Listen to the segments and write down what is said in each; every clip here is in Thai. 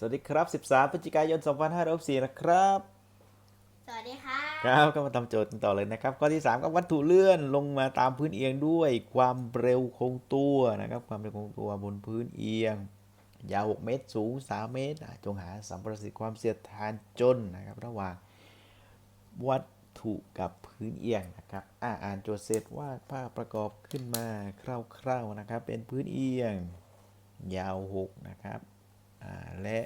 สวัสดีครับ 13 พฤศจิกายน 2564นะครับ สวัสดีค่ะครับก็มาทำโจทย์กันต่อเลยนะครับ ข้อที่ 3 ก็วัตถุเลื่อนลงมาตามพื้นเอียงด้วย ความเร็วคงตัวนะครับ ความเร็วคงตัวบนพื้นเอียง ยาว 6 เมตร สูง 3 เมตรอะจงหาสัมประสิทธิ์ความเสียดทานจนนะครับ ระหว่างวัตถุกับพื้นเอียงนะครับ อ่าอ่านโจทย์เสร็จวาดภาพประกอบขึ้นมาคร่าวๆนะครับ เป็นพื้นเอียง ยาว 6 นะครับอ่า และ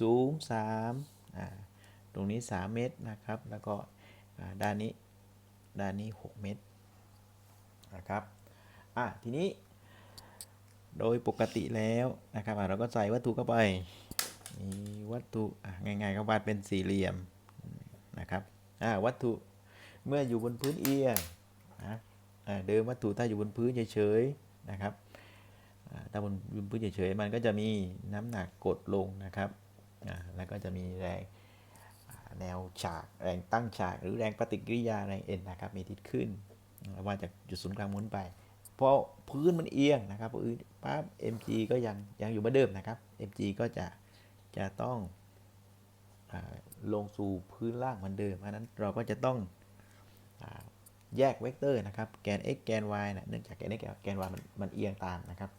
สูง3ตรงนี้ 3 เมตรนะครับ แล้วก็ด้านนี้ด้านนี้ 6 เมตรนะครับอะทีนี้ โดยปกติแล้วนะครับเราก็ใส่วัตถุเข้าไปมีวัตถุง่ายๆก็วาดเป็นสี่เหลี่ยมนะครับวัตถุเมื่ออยู่บนพื้นเอียงนะเดิมวัตถุถ้าอยู่บนพื้นเฉยๆนะครับ ถ้าบนพื้นเฉยๆมันก็จะมีน้ำหนักกดลงนะครับ แล้วก็จะมีแรงแนวฉากแรงตั้งฉากหรือแรงปฏิกิริยาแรงเอ็นนะครับมีทิศขึ้นว่าจากจุดศูนย์กลางหมุนไป เพราะพื้นมันเอียงนะครับพื้นปั๊บ mg ก็ยังยังอยู่เหมือนเดิมนะครับ mg ก็จะจะต้องอลงสู่พื้นล่างเหมือนเดิมเพราะนั้นเราก็จะต้องอแยกเวกเตอร์นะครับ แกน x แกน y นะเนื่องจากแกน x แกน y มันมันเอียงตามนะครับ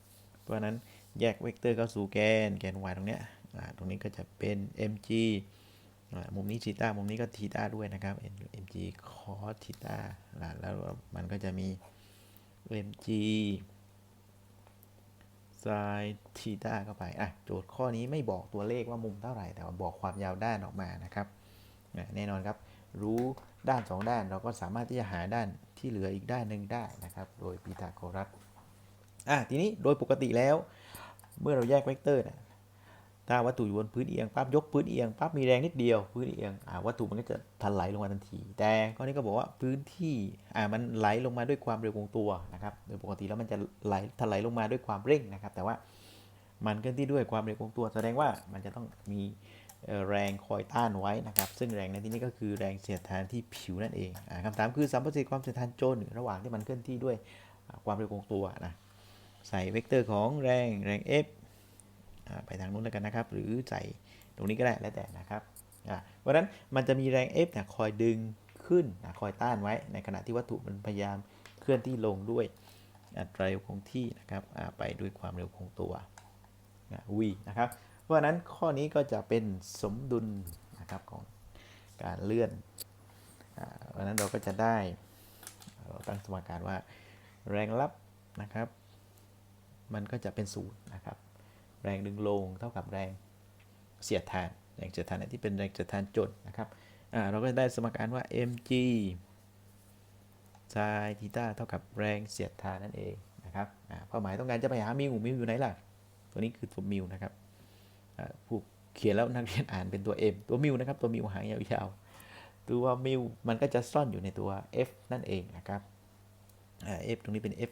เพราะนั้นแยกเวกเตอร์เข้าสู่แกนแกน y ตรงเนี้ยตรงนี้ก็จะเป็น mg มุมนี้ทีตามุมนี้ก็ทีตาด้วยนะครับ mg cos ทีตาแล้วมันก็จะมี mg sin ทีตาเข้าไปอะโจทย์ข้อนี้ไม่บอกตัวเลขว่ามุมเท่าไหร่ แต่ว่าบอกความยาวด้านออกมานะครับแน่นอนครับ รู้ด้าน 2 ด้านเราก็สามารถที่จะหาด้านที่เหลืออีกด้านหนึ่งได้นะครับ โดยพีทาโกรัส อะทีนี้โดยปกติแล้ว เมื่อเราแยกเวกเตอร์นะถ้าวัตถุอยู่บนพื้นเอียงปั๊บยกพื้นเอียงปั๊บมีแรงนิดเดียวพื้นเอียงอ่าวัตถุมันก็จะถลายลงมาทันที แต่ข้อนี้ก็บอกว่าพื้นที่อ่ามันไหลลงมาด้วยความเร็วคงตัวนะครับโดยปกติแล้วมันจะไหลถลายลงมาด้วยความเร่งนะครับ แต่ว่ามันเคลื่อนที่ด้วยความเร็วคงตัว แสดงว่ามันจะต้องมีแรงคอยต้านไว้นะครับ ซึ่งแรงในที่นี้ก็คือแรงเสียดทานที่ผิวนั่นเองอคำถามคือสัมประสิทธิ์ความเสียดทานโจนระหว่างที่มันเคลื่อนที่ด้วยความเร็วคงตัวนะ ใส่เวกเตอร์ของแรงแรง F ไปทางนู้นแล้วกันนะครับ หรือใส่ตรงนี้ก็ได้แล้วแต่นะครับเพราะฉะนั้นมันจะมีแรง F เนี่ยคอยดึงขึ้นคอยต้านไว้ ในขณะที่วัตถุมันพยายามเคลื่อนที่ลงด้วยอัตราเร็วคงที่นะครับไปด้วยความเร็วคงตัว v นะครับ เพราะนั้นข้อนี้ก็จะเป็นสมดุลนะครับของการเลื่อนเพราะฉะนั้นเราก็จะได้เราตั้งสมการว่าแรงรับนะครับ มันก็จะเป็นศูนย์นะครับแรงดึงลงเท่ากับแรงเสียดทานแรงเสียดทานอันที่เป็นแรงเสียดทานจนนะครับเราก็ได้สมการว่า mg sin ทีตาเท่ากับแรงเสียดทานนั่นเองนะครับเป้าหมายต้องการจะไปหามิวมิวอยู่ไหนล่ะ ตัวนี้คือตัวมิวนะครับผู้เขียนแล้วนักเรียนอ่านเป็นตัว m ตัวมิวนะครับ ตัวมิวหางยาวๆ ตัวมิวมันก็จะซ่อนอยู่ในตัว f นั่นเองนะครับอ่า f ตรงนี้เป็น f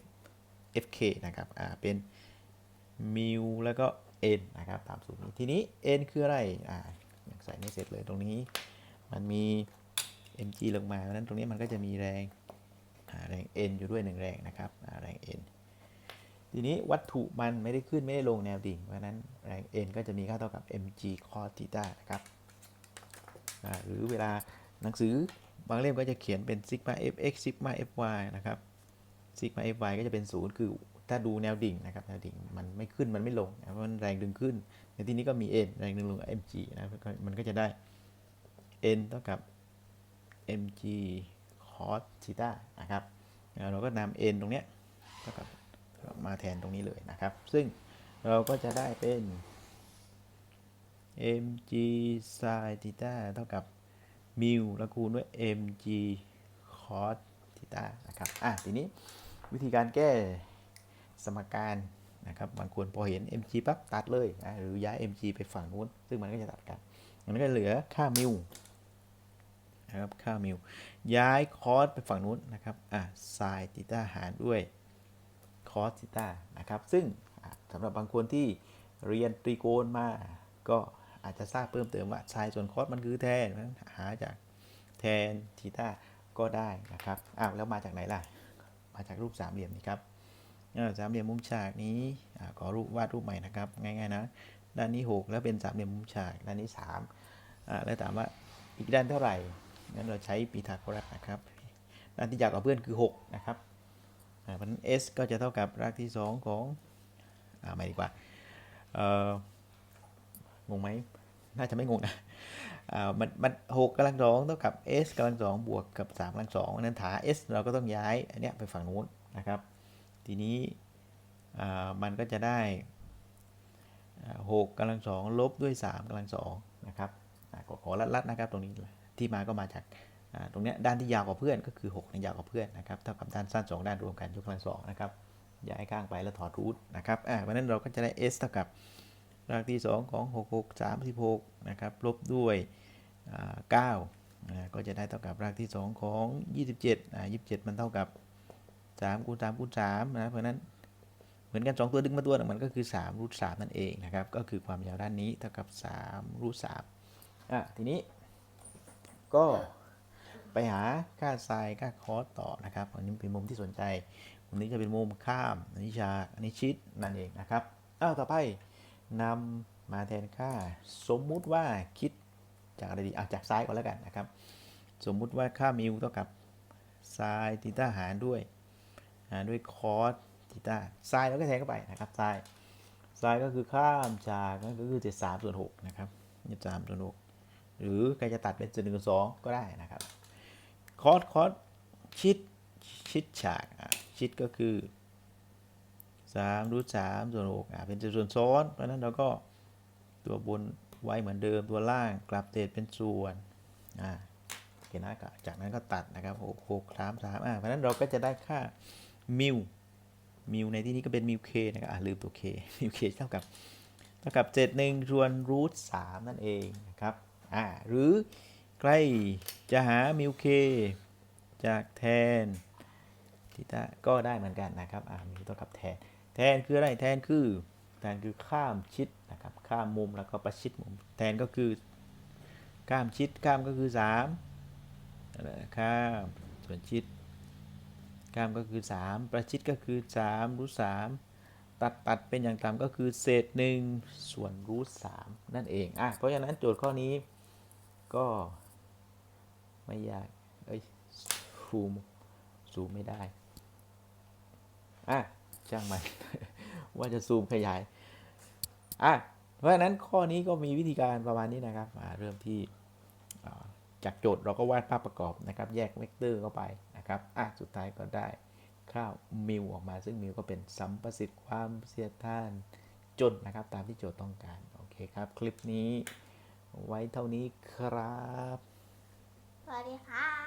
fk นะครับอ่าเป็นมิวแล้วก็ n นะครับตามสูตรนี้ทีนี้ n คืออะไรอ่ายังใส่ไม่เสร็จเลยตรงนี้ มันมี mg ลงมาเพราะนั้นตรงนี้มันก็จะมีแรงอ่าแรง n อยู่ด้วยหนึ่งแรงนะครับแรง n ทีนี้วัตถุมันไม่ได้ขึ้นไม่ได้ลงแนวดิ่ง เพราะฉะนั้นแรง n ก็จะมีค่าเท่ากับ mg cos theta นะครับอ่าหรือเวลาหนังสือบางเล่มก็จะเขียนเป็น sigma fx sigma fy นะครับ sigma fy ก็จะเป็นศูนย์คือถ้าดูแนวดิ่งนะครับแนวดิ่งมันไม่ขึ้นมันไม่ลงนะเพราะมันแรงดึงขึ้น ในที่นี้ก็มี n แรงดึงลง mg นะมันก็มันก็จะได้ n เท่ากับ mg cos theta นะครับเราก็นำ n ตรงเนี้ยเท่ากับมาแทนตรงนี้เลยนะครับ ซึ่งเราก็จะได้เป็น mg sin theta เท่ากับมิวแล้วคูณด้วย mg cos theta นะครับ อะ ทีนี้ วิธีการแก้สมการนะครับบางคนพอเห็น mg ปั๊บตัดเลยนะหรือย้าย mg ไปฝั่งนู้น ซึ่งมันก็จะตัดกันมันก็เหลือค่ามิวนะครับค่ามิวย้ายคอสไปฝั่งนู้นนะครับอะ sin theta หารด้วย cos theta นะครับซึ่งสำหรับบางคนที่เรียนตรีโกณมาก็อาจจะทราบเพิ่มเติมว่า sin ส่วน cos มันคือแทนนั้นหาจากแทน theta ก็ได้นะครับอ้าวแล้วมาจากไหนล่ะ มาจากรูปสามเหลี่ยมนี่ครับสามเหลี่ยมมุมฉากนี้ขอรูปวาดรูปใหม่นะครับ ง่ายๆนะ ด้านนี้ 6 แล้วเป็นสามเหลี่ยมมุมฉาก ด้านนี้3อ่าแล้วถามว่าอีกด้านเท่าไหร่งั้นเราใช้ปีทาโกรัสนะครับ ด้านที่อยาวกว่าเพื่อนคือ 6 นะครับเพราะฉะนั้น s ก็จะเท่ากับรากที่ 2 ของอ่าไม่ดีกว่า เอองงไหม น่าจะไม่งงนะ มันมันหกกำลังสองเท่ากับ s กำลังสองบวกกับ3กำลังสองเนั้นฐาน s เราก็ต้องย้ายอันเนี้ยไปฝั่งนู้นนะครับ ทีนี้มันก็จะได้หกกำลังสองลบด้วย3กำลังสองนะครับอขอขอลัดๆนะครับตรงนี้ที่มาก็มาจากตรงเนี้ยด้านที่ยาวกว่าเพื่อนก็คือ6ในยาวกว่าเพื่อนนะครับเท่ากับด้านสั้น 2 ด้านรวมกันยกกำลังสองนะครับย้ายข้างไปแล้วถอดรูทนะครับเพราะฉะนั้นเราก็จะได้ s เท่ากับ รากที่ 2 ของ 6 6 36นะครับลบด้วย9อ่าก็จะได้เท่ากับรากที่ 2 ของ 27อ่า27 มันเท่ากับ3คูณ3คูณ3นะเพราะนั้นเหมือนกัน 2 ตัวดึงมาตัวหนึงมันก็คือ3รูท3นั่นเองนะครับก็คือความยาวด้านนี้เท่ากับ3รูท3อะทีนี้ ก็ไปหาค่าไซน์ค่าคอสต่อนะครับอันนี้เป็นมุมที่สนใจมุมนี้จะเป็นมุมข้ามอันนี้ฉาอันนี้ชิดนั่นเองนะครับอ้าวต่อไป นำมาแทนค่า สมมุติว่าคิดจากอะไรดีอะจากซ้ายก่อนแล้วกันนะครับ สมมุติว่าค่ามิวเท่ากับไซน์ทีต้าหารด้วยหารด้วยคอสทีต้าไซน์เราก็แทนเข้าไปนะครับไซน์ไซน์ก็คือข้ามจากนั่นก็คือเจ็ดสามส่วนหกนะครับเจ็ดสามส่วนหกหรือใครจะตัดเป็นส่วนหนึ่งส่วนสองก็ได้นะครับคอสคอสชิดชิดฉากอะชิดก็คือ 3รูทสามส่วนหกอะเป็นส่วนซ้อนเพราะนั้นเราก็ตัวบนไว้เหมือนเดิมตัวล่างกลับเศษเป็นส่วนอ่าโอเคนะก็จากนั้นก็ตัดนะครับหกหกสามสามอะเพราะนั้นเราก็จะได้ค่ามิวมิวในที่นี้ก็เป็นมิวเคนะครับอะลืมตัวเคมิวเคเท่ากับเท่ากับเจ็ดหนึ่งส่วนรูทสามนั่นเองนะครับอ่าหรือใกล้จะหามิวเคจากแทนทีตาก็ได้เหมือนกันนะครับอ่ามิวเท่ากับแทน แทนคืออะไรแทนคือ แทนคือข้ามชิดนะครับข้ามมุมแล้วก็ประชิดมุม แทนก็คือข้ามชิดข้ามก็คือ3นั่นแหละข้ามส่วนชิดข้ามก็คือ 3 ประชิดก็คือ3รูท3ตัดตัดเป็นอย่างต่ำก็คือเศษ 1 ส่วนรูท3นั่นเองอะเพราะฉะนั้นโจทย์ข้อนี้ก็ไม่ยากเอ้ยซูมซูมไม่ได้อะ ช่างมันว่าจะซูมขยายอะเพราะฉะนั้นข้อนี้ก็มีวิธีการประมาณนี้นะครับมาเริ่มที่จากโจทย์เราก็วาดภาพประกอบนะครับ แยกเวกเตอร์เข้าไปนะครับอะสุดท้ายก็ได้ข้าวมิวออกมา ซึ่งมิวก็เป็นสัมประสิทธิ์ความเสียดทานจนนะครับ ตามที่โจทย์ต้องการ โอเคครับ คลิปนี้ไว้เท่านี้ครับ สวัสดีครับ